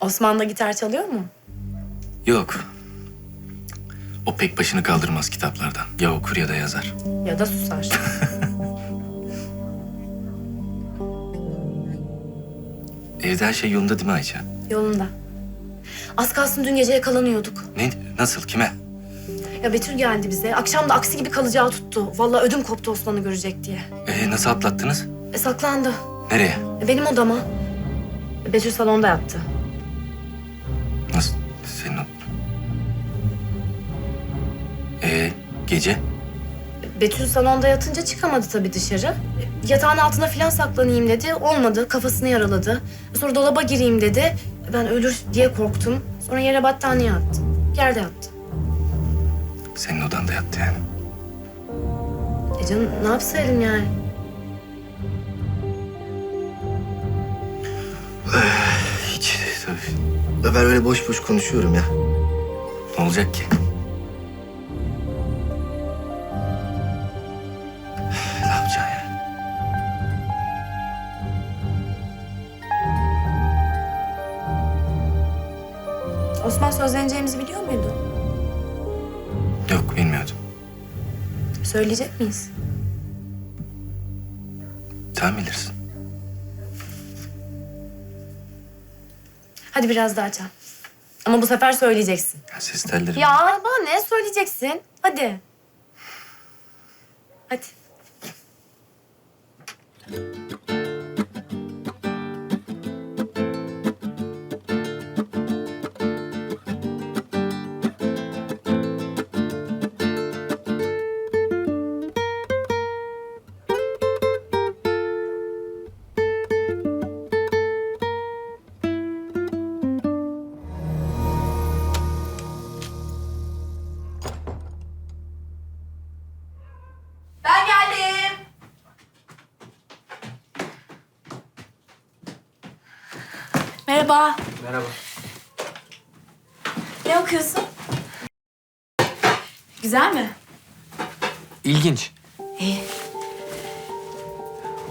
Osman da gitar çalıyor mu? Yok. O pek başını kaldırmaz kitaplardan. Ya okur ya da yazar. Ya da susar. Evde her şey yolunda değil mi Ayça? Yolunda. Az kalsın dün gece yakalanıyorduk. Ne? Nasıl? Kime? Ya Betül geldi bize. Akşam da aksi gibi kalacağı tuttu. Vallahi ödüm koptu Osman'ı görecek diye. Ee, nasıl atlattınız? E saklandı. Nereye? E, benim odama. E, Betül salonda yattı. Ee, gece? Betül salonda yatınca çıkamadı tabii dışarı. Yatağın altına falan saklanayım dedi. Olmadı. Kafasını yaraladı. Sonra dolaba gireyim dedi. Ben ölür diye korktum. Sonra yere battaniye attı. Yerde yattı. Senin odanda yattı yani. E canım ne yapsaydım yani? Hiç tabii. Ya Ben öyle boş boş konuşuyorum ya. Ne olacak ki? Osman sözleneceğimizi biliyor muydu? Yok bilmiyordum. Söyleyecek miyiz? Sen bilirsin. Hadi biraz daha çal. Ama bu sefer söyleyeceksin. Ya ses telleri. Ya bana ne söyleyeceksin? Hadi. Hadi. Merhaba. Merhaba. Ne okuyorsun? Güzel mi? İlginç. İyi.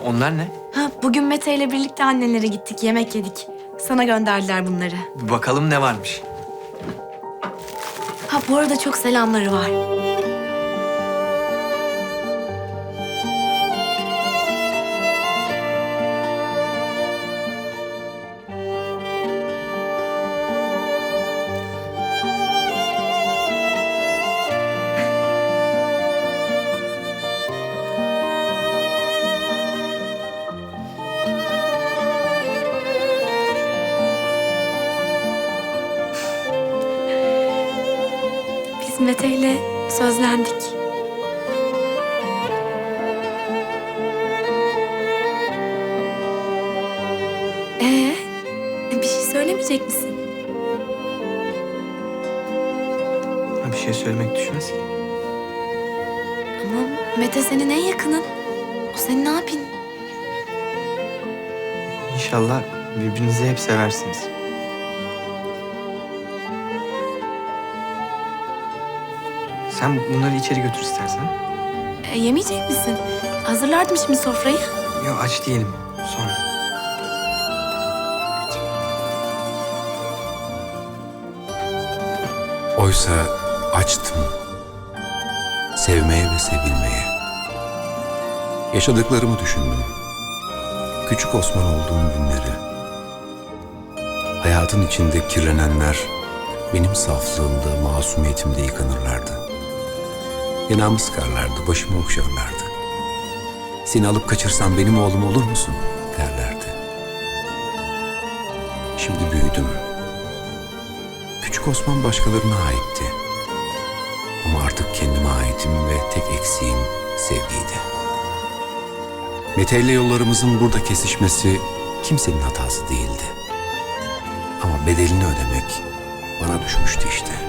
Onlar ne? Ha, bugün Mete ile birlikte annelere gittik, yemek yedik. Sana gönderdiler bunları. Bir bakalım ne varmış. Ha bu arada çok selamları var. Biz Mete ile sözlendik. Ee, bir şey söylemeyecek misin? Ha, bir şey söylemek düşmez ki. Ama Mete senin en yakının. O senin abin. İnşallah birbirinizi hep seversiniz. Sen bunları içeri götür istersen. E, yemeyecek misin? Hazırlardım şimdi sofrayı. Yok aç değilim. Sonra. Oysa açtım. Sevmeye ve sevilmeye. Yaşadıklarımı düşündüm. Küçük Osman olduğum günleri. Hayatın içinde kirlenenler benim saflığımda, masumiyetimde yıkanırlardı. Yanağımı sıkarlardı, başımı okşarlardı. Seni alıp kaçırsam benim oğlum olur musun derlerdi. Şimdi büyüdüm. Küçük Osman başkalarına aitti. Ama artık kendime aitim ve tek eksiğim sevgiydi. Mete ile yollarımızın burada kesişmesi kimsenin hatası değildi. Ama bedelini ödemek bana düşmüştü işte.